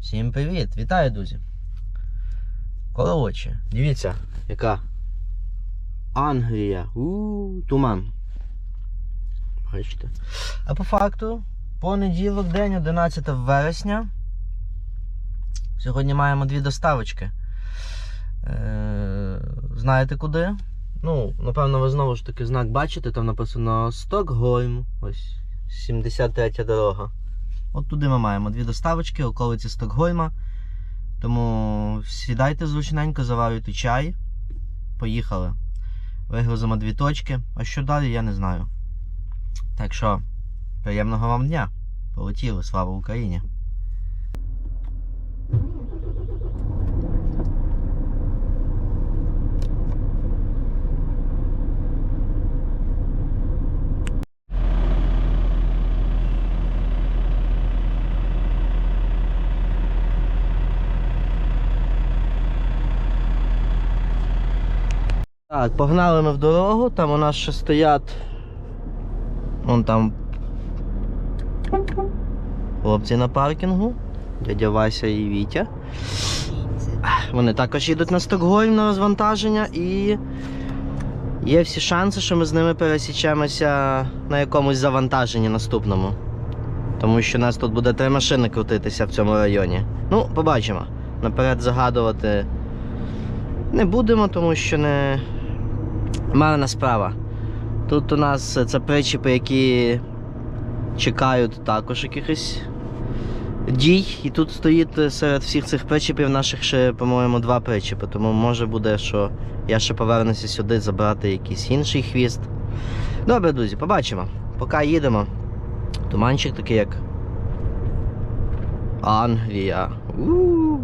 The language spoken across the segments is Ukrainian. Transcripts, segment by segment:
Всім привіт! Вітаю, друзі! Коротше, дивіться, яка Англія. у туман. Бачите. А по факту, понеділок, день, 11 вересня. Сьогодні маємо дві доставочки. Е, знаєте куди? Ну, напевно, ви знову ж таки знак бачите, там написано Стокгольм. Ось 73 дорога. От туди ми маємо дві доставочки, околиці Стокгольма. Тому сідайте зручненько, заварюйте чай. Поїхали. Вигрузимо дві точки. А що далі, я не знаю. Так що, приємного вам дня. Полетіли, слава Україні! Так, погнали ми в дорогу, там у нас ще стоять. Вон там. Хлопці на паркінгу. Дядя Вася і Вітя. Вони також їдуть на Стокгольм на розвантаження і є всі шанси, що ми з ними пересічемося на якомусь завантаженні наступному. Тому що у нас тут буде три машини крутитися в цьому районі. Ну, побачимо. Наперед загадувати не будемо, тому що не марна справа. Тут у нас це причіпи, які чекають також якихось дій. І тут стоїть серед всіх цих причіпів наших ще, по-моєму, два причіпи. Тому може буде, що я ще повернуся сюди забрати якийсь інший хвіст. Добре, друзі, побачимо. Поки їдемо. Туманчик такий як. Англія. У-у-у.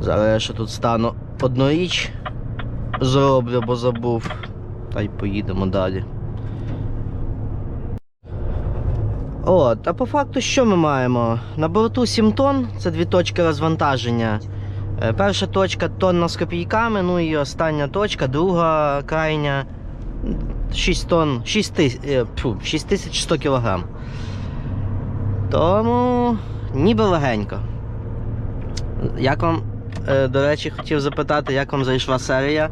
Зараз я ще тут стану одну річ зроблю, бо забув. Та й поїдемо далі. О, та по факту що ми маємо? На борту 7 тонн, це дві точки розвантаження. Е, Перша точка тонна з копійками, ну і остання точка, друга крайня 6 тонн, 6 тисяч, е, фу, 6100 кілограм. Тому ніби легенько. Як вам, до речі, хотів запитати, як вам зайшла серія?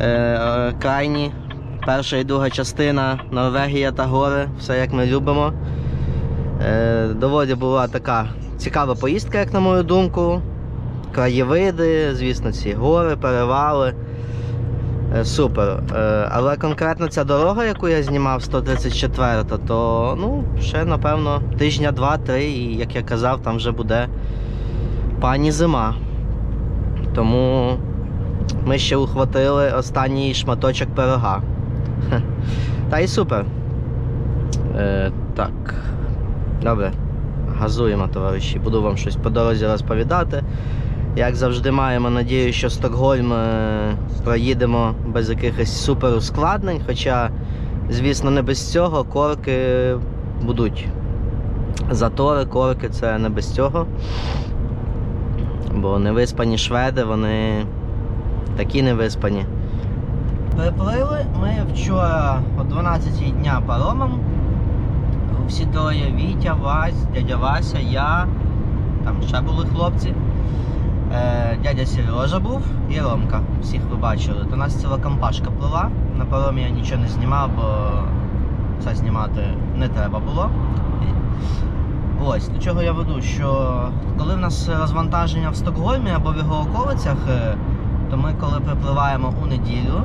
Е, е, крайні, перша і друга частина, Норвегія та гори, все як ми любимо. Е, доволі була така цікава поїздка, як на мою думку. Краєвиди, звісно, ці гори, перевали. Е, супер. Е, але конкретно ця дорога, яку я знімав, 134, то ну, ще напевно тижня два-три, і як я казав, там вже буде пані зима. Тому ми ще ухватили останній шматочок пирога. Та й супер. Е, так. Добре. Газуємо, товариші. Буду вам щось по дорозі розповідати. Як завжди, маємо надію, що Стокгольм е, проїдемо без якихось супер ускладнень. Хоча, звісно, не без цього корки будуть. Затори, корки це не без цього. Бо невиспані шведи, вони такі невиспані. Приплили ми вчора о 12 дня паромом. Всі троє Вітя, Вась, дядя Вася, я, там ще були хлопці. Е, дядя Сережа був і Ромка. Всіх ви бачили. У нас ціла компашка плила. На паромі я нічого не знімав, бо це знімати не треба було. Ось, до чого я веду, що коли в нас розвантаження в Стокгольмі або в його околицях, е, то ми коли припливаємо у неділю,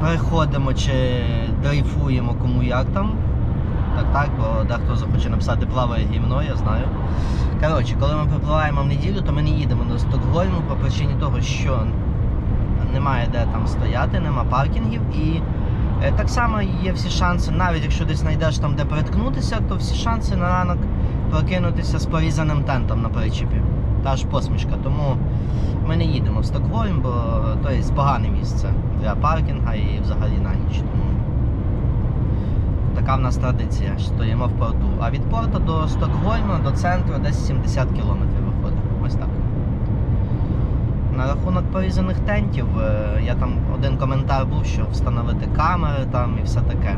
переходимо чи дрейфуємо кому як там. Так, так, бо дехто захоче написати плаває гімно, я знаю. Коротше, коли ми припливаємо в неділю, то ми не їдемо до Стокгольму по причині того, що немає де там стояти, нема паркінгів і е, так само є всі шанси, навіть якщо десь знайдеш там де переткнутися, то всі шанси на ранок прокинутися з порізаним тентом на причепі. Та ж посмішка. Тому ми не їдемо в Стокгольм, бо то є погане місце для паркінга і взагалі на ніч. Тому така в нас традиція, що стоїмо в порту. А від порту до Стокгольма, до центру десь 70 кілометрів виходить. Ось так. На рахунок порізаних тентів, е, я там один коментар був, що встановити камери там і все таке.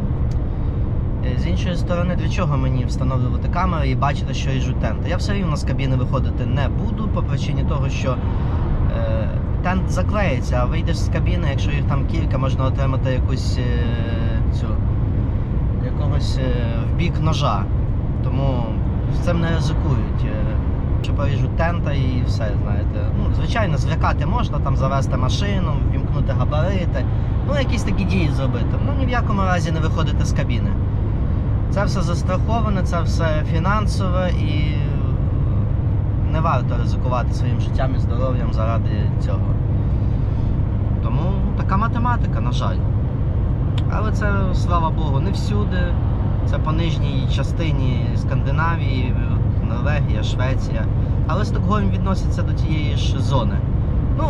Е, З іншої сторони, для чого мені встановлювати камери і бачити, що ріжуть тенти? Я все рівно з кабіни виходити не буду по причині того, що е, тент заклеїться, а вийдеш з кабіни, якщо їх там кілька, можна отримати якусь е, цю якогось е, в бік ножа. Тому з цим не ризикують. Е, Що поріжуть тента і все, знаєте. Ну, звичайно, злякати можна, там завести машину, вімкнути габарити. Ну, якісь такі дії зробити. Ну ні в якому разі не виходити з кабіни. Це все застраховане, це все фінансове і не варто ризикувати своїм життям і здоров'ям заради цього. Тому така математика, на жаль. Але це, слава Богу, не всюди. Це по нижній частині Скандинавії, Норвегія, Швеція. Але Стокгольм відноситься до тієї ж зони. Ну,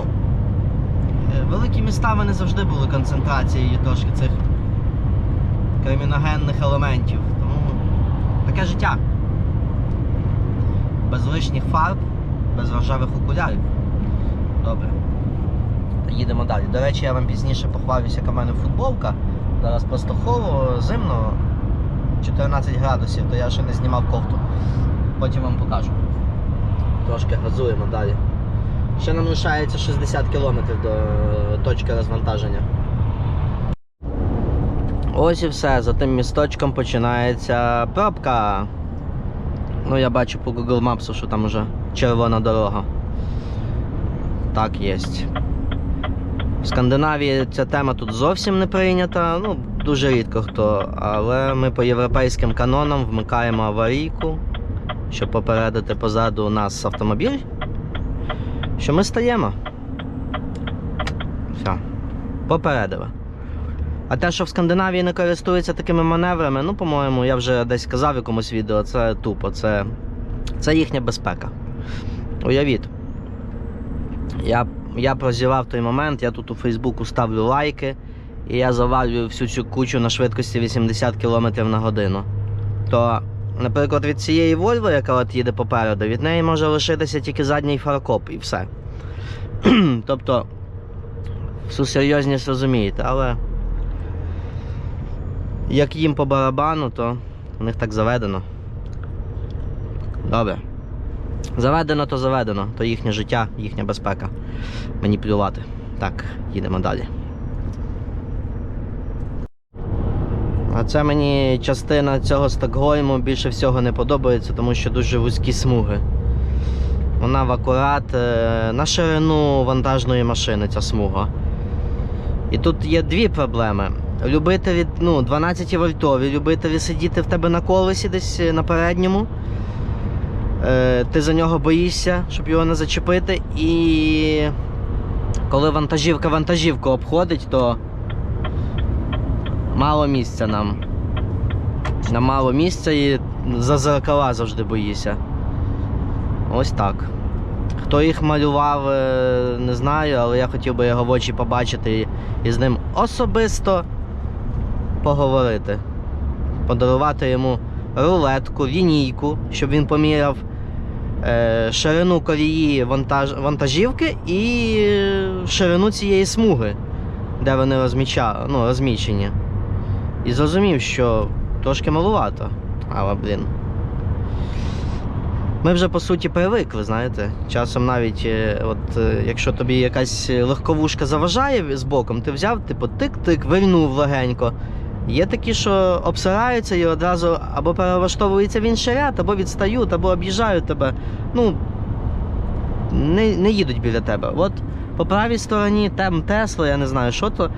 е, великі міста вони завжди були концентрацією трошки цих криміногенних елементів. Тому таке життя. Без лишніх фарб, без рожевих окулярів. Добре. Їдемо далі. До речі, я вам пізніше похвалюся, яка в мене футболка. Зараз просто холо, зимно, 14 градусів, то я ще не знімав кофту. Потім вам покажу. Трошки газуємо далі. Ще нам лишається 60 кілометрів до е, точки розвантаження. Ось і все. За тим місточком починається пробка. Ну, я бачу по Google Maps, що там вже червона дорога. Так, єсть. В Скандинавії ця тема тут зовсім не прийнята. Ну, дуже рідко хто. Але ми по європейським канонам вмикаємо аварійку, щоб попередити позаду нас автомобіль. Що ми стаємо. Все. Попередили. А те, що в Скандинавії не користуються такими маневрами, ну, по-моєму, я вже десь казав в якомусь відео, це тупо, це, це їхня безпека. Уявіть. Я, я прозівав той момент, я тут у Фейсбуку ставлю лайки, і я завалюю всю цю кучу на швидкості 80 км на годину. То, наприклад, від цієї Вольво, яка от їде попереду, від неї може лишитися тільки задній фаркоп і все. тобто, всю серйозність розумієте, але як їм по барабану, то у них так заведено. Добре. Заведено, то заведено, то їхнє життя, їхня безпека. Мені плювати. Так, їдемо далі. А це мені частина цього Стокгольму більше всього не подобається, тому що дуже вузькі смуги. Вона в акурат е, на ширину вантажної машини ця смуга. І тут є дві проблеми. Любителі, ну, 12 вольтові, любителі сидіти в тебе на колесі десь е, на передньому. Е, ти за нього боїшся, щоб його не зачепити. І коли вантажівка вантажівку обходить, то мало місця нам. Нам мало місця і за зеркала завжди боїшся. Ось так. Хто їх малював, е, не знаю, але я хотів би його в очі побачити і з ним особисто поговорити. Подарувати йому рулетку, лінійку, щоб він поміряв е, ширину колії вантаж, вантажівки і ширину цієї смуги, де вони розміча, ну, розмічені. І зрозумів, що трошки малувато. Але, блін. Ми вже по суті привикли, знаєте. Часом навіть, е, от е, якщо тобі якась легковушка заважає з боком, ти взяв, типу, тик-тик, вильнув легенько. Є такі, що обсираються і одразу або перелаштовуються в інший ряд, або відстають, або об'їжджають тебе. Ну, не, не їдуть біля тебе. От по правій стороні там Тесла, я не знаю, що то.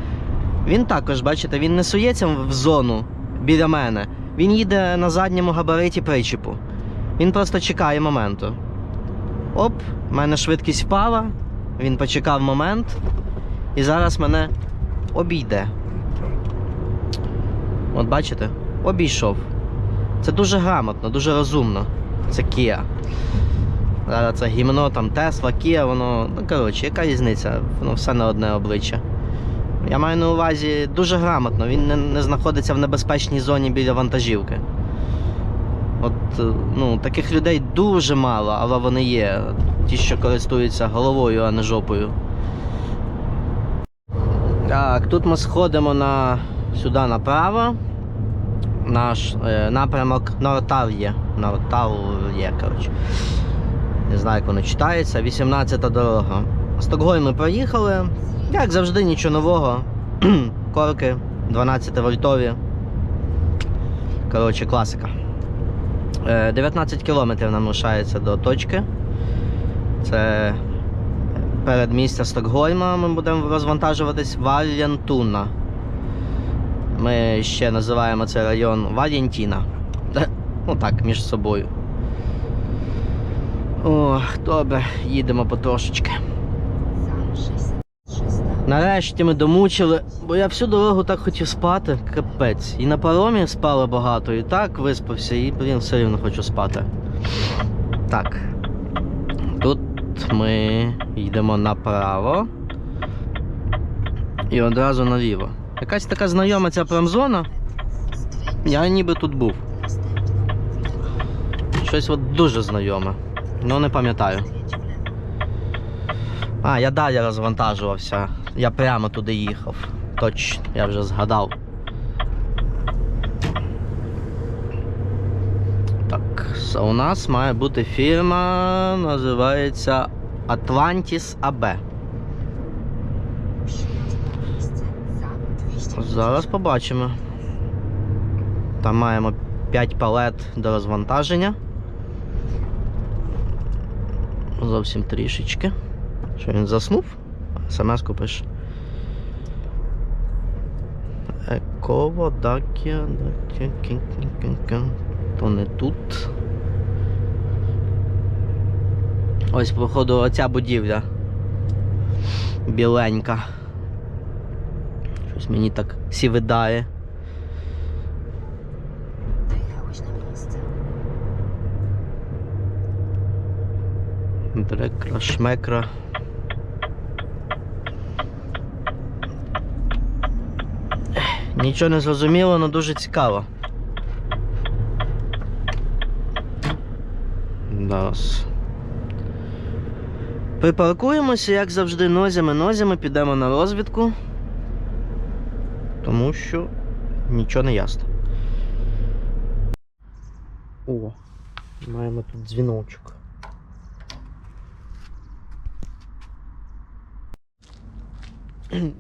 Він також, бачите, він не сується в зону біля мене. Він їде на задньому габариті причіпу. Він просто чекає моменту. Оп, в мене швидкість впала, він почекав момент і зараз мене обійде. От бачите? Обійшов. Це дуже грамотно, дуже розумно. Це Kia. Зараз це гімно, там Tesla, Kia, воно. Ну, коротше, яка різниця? Воно все на одне обличчя. Я маю на увазі дуже грамотно, він не, не знаходиться в небезпечній зоні біля вантажівки. От, е, ну, таких людей дуже мало, але вони є. ті, що користуються головою, а не жопою. Так, тут ми сходимо на сюди направо. Наш е, напрямок Нортальє. Нортальє, коротше. Не знаю, як воно читається. 18-та дорога. Стокгольм ми проїхали. Як завжди, нічого нового. Корки 12 вольтові. Коротше, класика. Е, 19 кілометрів нам лишається до точки. Це передмістя Стокгольма. Ми будемо розвантажуватись Валентуна. Ми ще називаємо цей район Валентіна. Ну так, між собою. О, добре, їдемо потрошечки. Нарешті ми домучили, бо я всю дорогу так хотів спати, капець. І на паромі спали багато, і так виспався, і, блін, все рівно хочу спати. Так. Тут ми йдемо направо. І одразу наліво. Якась така знайома ця промзона. Я ніби тут був. Щось от дуже знайоме. Ну не пам'ятаю. А, я далі розвантажувався. Я прямо туди їхав. Точно, я вже згадав. Так, у нас має бути фірма, називається Atlantis AB. Зараз побачимо. Там маємо 5 палет до розвантаження. Зовсім трішечки. Що він заснув? СМС-ку пише. Еково, Дакія, То не тут. Ось, походу, оця будівля. Біленька. Щось мені так сівидає. Dojechałeś na miejsce. Дрекра, шмекра. Нічого не зрозуміло, але дуже цікаво. Зараз. Припаркуємося, як завжди, нозями, нозями, підемо на розвідку. Тому що нічого не ясно. О, маємо тут дзвіночок.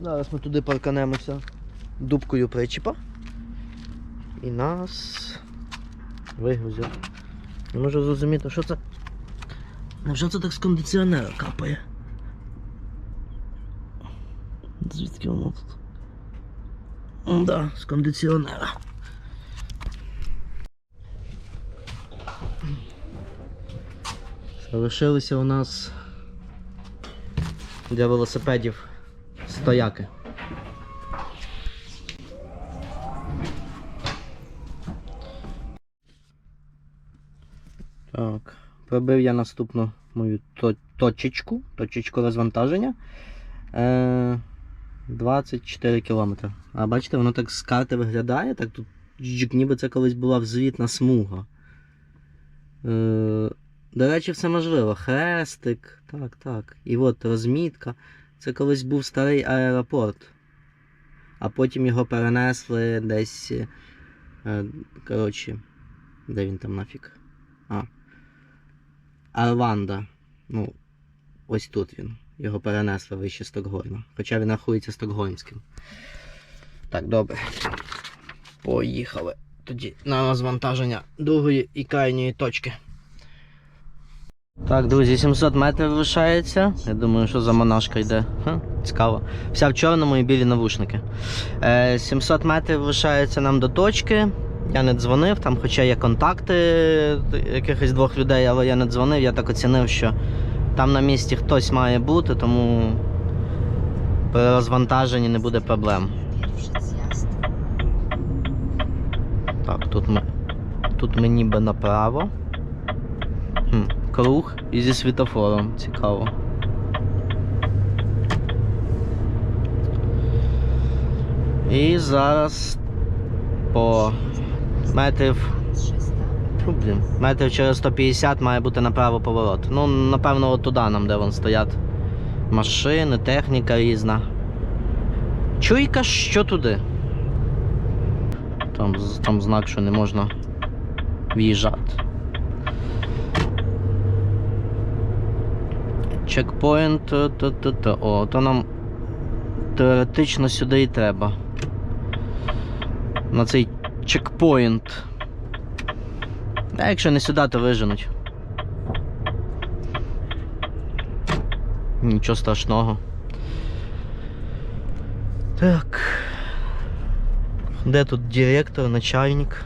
Зараз ми туди парканемося дубкою причіпа. І нас вигрузять. Не можу зрозуміти, що це. Невже це так з кондиціонера капає? Звідки воно тут? Да, з кондиціонера. Залишилися у нас для велосипедів стояки. Так, пробив я наступну мою точечку, точечку розвантаження. Е, 24 кілометри. А бачите, воно так з карти виглядає, так тут ніби це колись була взвітна смуга. Е, до речі, все можливо. Хрестик, так, так. І от розмітка. Це колись був старий аеропорт. А потім його перенесли десь. е, Коротше, де він там нафіг? А. Арванда. Ну, ось тут він. Його перенесли вище Стокгольма. Хоча він рахується стокгольмським. Так, добре. Поїхали. Тоді на розвантаження другої і крайньої точки. Так, друзі, 700 метрів лишається. Я думаю, що за монашка йде. Ха, цікаво. Вся в чорному і білі навушники. Е, 700 метрів лишається нам до точки. Я не дзвонив, там хоча є контакти якихось двох людей, але я не дзвонив, я так оцінив, що там на місці хтось має бути, тому при розвантаженні не буде проблем. Так, тут ми. Тут ми ніби направо. Хм, круг і зі світофором. Цікаво. І зараз по метрів 300. Фу, блін. Метрів через 150 має бути направо поворот. Ну, напевно, от туди нам, де вон стоять машини, техніка різна. Чуйка, що туди? Там, там знак, що не можна в'їжджати. Чекпоінт. та. О, то нам теоретично сюди і треба. На цей чекпоінт. А якщо не сюди, то виженуть. Нічого страшного. Так. Де тут директор, начальник?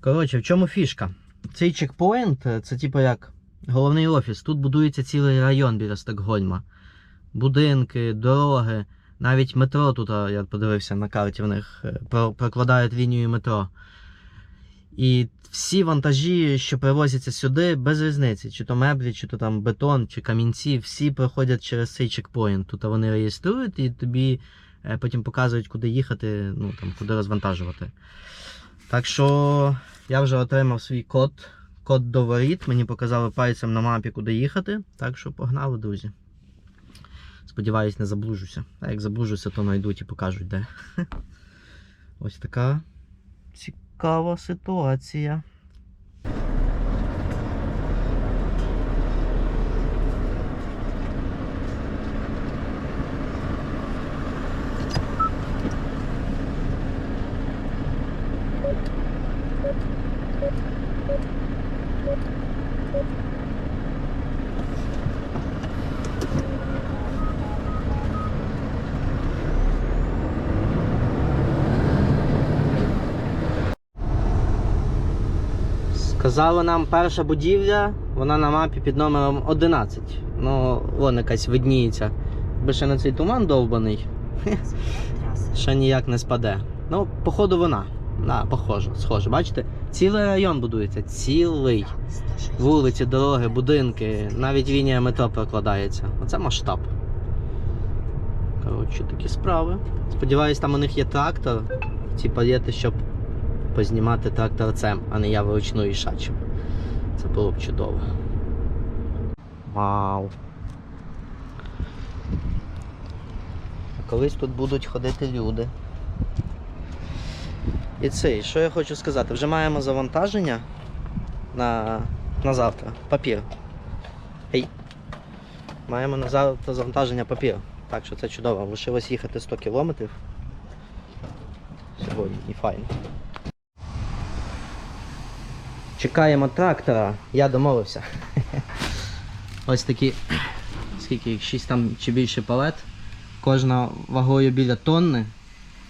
Коротше, в чому фішка? Цей чекпоінт е, це типу як головний офіс. Тут будується цілий район біля Стокгольма. Будинки, дороги, навіть метро тут, я подивився на карті в них, е, прокладають лінію метро. І всі вантажі, що привозяться сюди, без різниці, чи то меблі, чи то там бетон, чи камінці, всі проходять через цей чекпоінт. Тут вони реєструють і тобі е, потім показують, куди їхати, ну там, куди розвантажувати. Так що я вже отримав свій код, код до воріт. Мені показали пальцем на мапі, куди їхати. Так що погнали, друзі. Сподіваюсь, не заблужуся. А як заблужуся, то знайдуть і покажуть де. Ось така цікава ситуація. Сказали нам перша будівля, вона на мапі під номером 11. Ну, вон якась видніється. Якби ще на цей туман довбаний, ще ніяк не спаде. Ну, походу вона. Да, похоже, схоже. Бачите? Цілий район будується, цілий. Вулиці, дороги, будинки, навіть лінія метро прокладається. Оце масштаб. Коротше, такі справи. Сподіваюсь, там у них є трактор. Ці палети, щоб познімати тракторцем, а не я вручну і шачем. Це було б чудово. Вау. Колись тут будуть ходити люди. І це, що я хочу сказати, вже маємо завантаження на, на завтра. Папір. Гей. Маємо на завтра завантаження папір. Так що це чудово. Лишилось їхати 100 кілометрів. Сьогодні і файно. Чекаємо трактора. Я домовився. Ось такі. Скільки їх? 6 там чи більше палет. Кожна вагою біля тонни.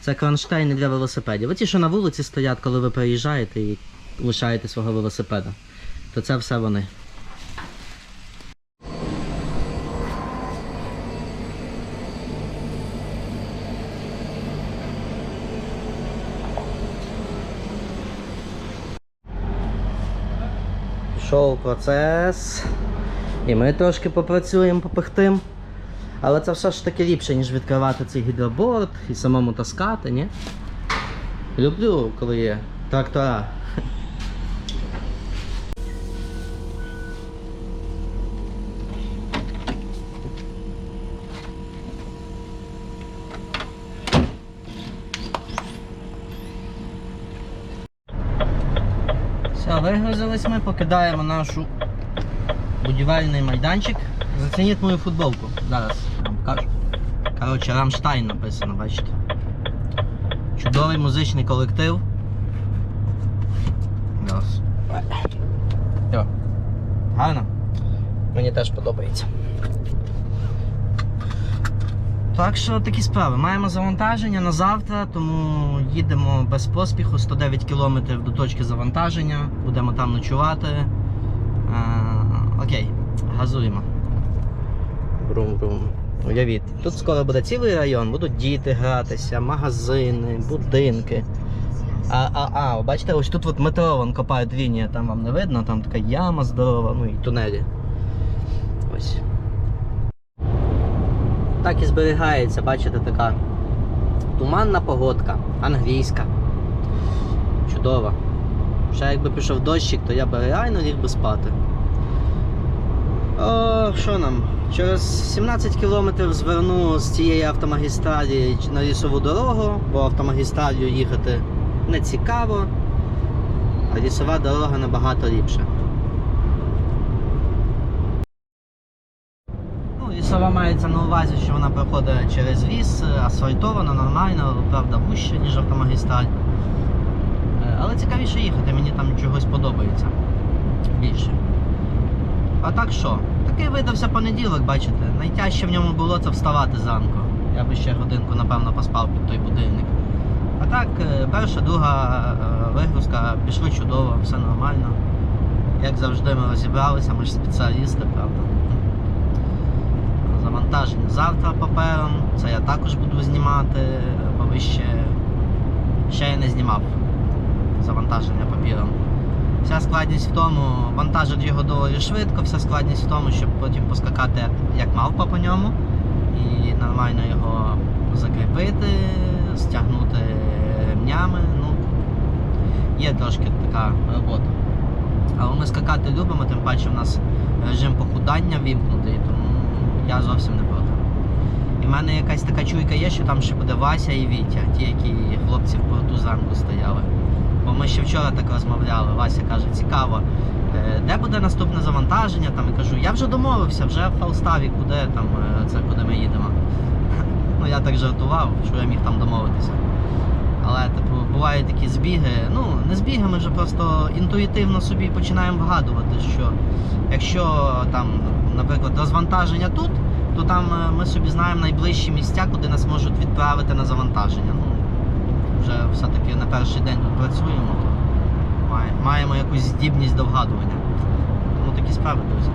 Це кронштейни для велосипедів. Оці, що на вулиці стоять, коли ви приїжджаєте і лишаєте свого велосипеда. То це все вони. Пішов процес. І ми трошки попрацюємо, попихтим. Але це все ж таки ліпше, ніж відкривати цей гідроборд і самому таскати, ні? Люблю, коли є трактора. Все, вигрузились ми, покидаємо нашу будівельний майданчик. Зацініть мою футболку. Зараз вам покажу. Коротше, Рамштайн написано, бачите. Чудовий музичний колектив. Зараз. Гарно? Мені теж подобається. Так що такі справи. Маємо завантаження на завтра, тому їдемо без поспіху 109 км до точки завантаження. Будемо там ночувати. А, окей, газуємо. Брум-брум. Уявіть, тут скоро буде цілий район, будуть діти гратися, магазини, будинки. А, а, а, бачите, ось тут от метро вон копають лінія, там вам не видно, там така яма здорова, ну і тунелі. Ось. Так і зберігається, бачите, така туманна погодка, англійська. Чудово. Ще якби пішов дощик, то я би реально ліг би спати. О, що нам? Через 17 кілометрів зверну з цієї автомагістралі на лісову дорогу, бо автомагістралью їхати не цікаво, а лісова дорога набагато ліпша. Ну, мається на увазі, що вона проходить через ліс, асфальтовано, нормально, правда, вужче, ніж автомагістраль. Е, Але цікавіше їхати, мені там чогось подобається більше. А так що? Такий видався понеділок, бачите. Найтяжче в ньому було це вставати зранку. Я би ще годинку, напевно, поспав під той будильник. А так, е, перша, друга е, вигрузка пішли чудово, все нормально. Як завжди, ми розібралися, ми ж спеціалісти, правда. Завантаження завтра папером. Це я також буду знімати, бо ви ще, я не знімав завантаження папіром. Вся складність в тому, вантажить його доволі швидко, вся складність в тому, щоб потім поскакати як, мавпа по ньому і нормально його закріпити, стягнути ремнями. Ну, є трошки така робота. Але ми скакати любимо, тим паче в нас режим похудання вімкнутий, я зовсім не проти. І в мене якась така чуйка є, що там ще буде Вася і Вітя, ті, які хлопці в порту зранку стояли. Бо ми ще вчора так розмовляли. Вася каже, цікаво, е, де буде наступне завантаження? Там я кажу, я вже домовився, вже Фалставік буде там, е, це куди ми їдемо. Ну я так жартував, що я міг там домовитися. Але типу, бувають такі збіги. Ну, не збіги, ми вже просто інтуїтивно собі починаємо вгадувати, що якщо там, наприклад, розвантаження тут, то там е, ми собі знаємо найближчі місця, куди нас можуть відправити на завантаження. Ну, вже все-таки на перший день тут працюємо, то маємо якусь здібність до вгадування. Тому такі справи, друзі.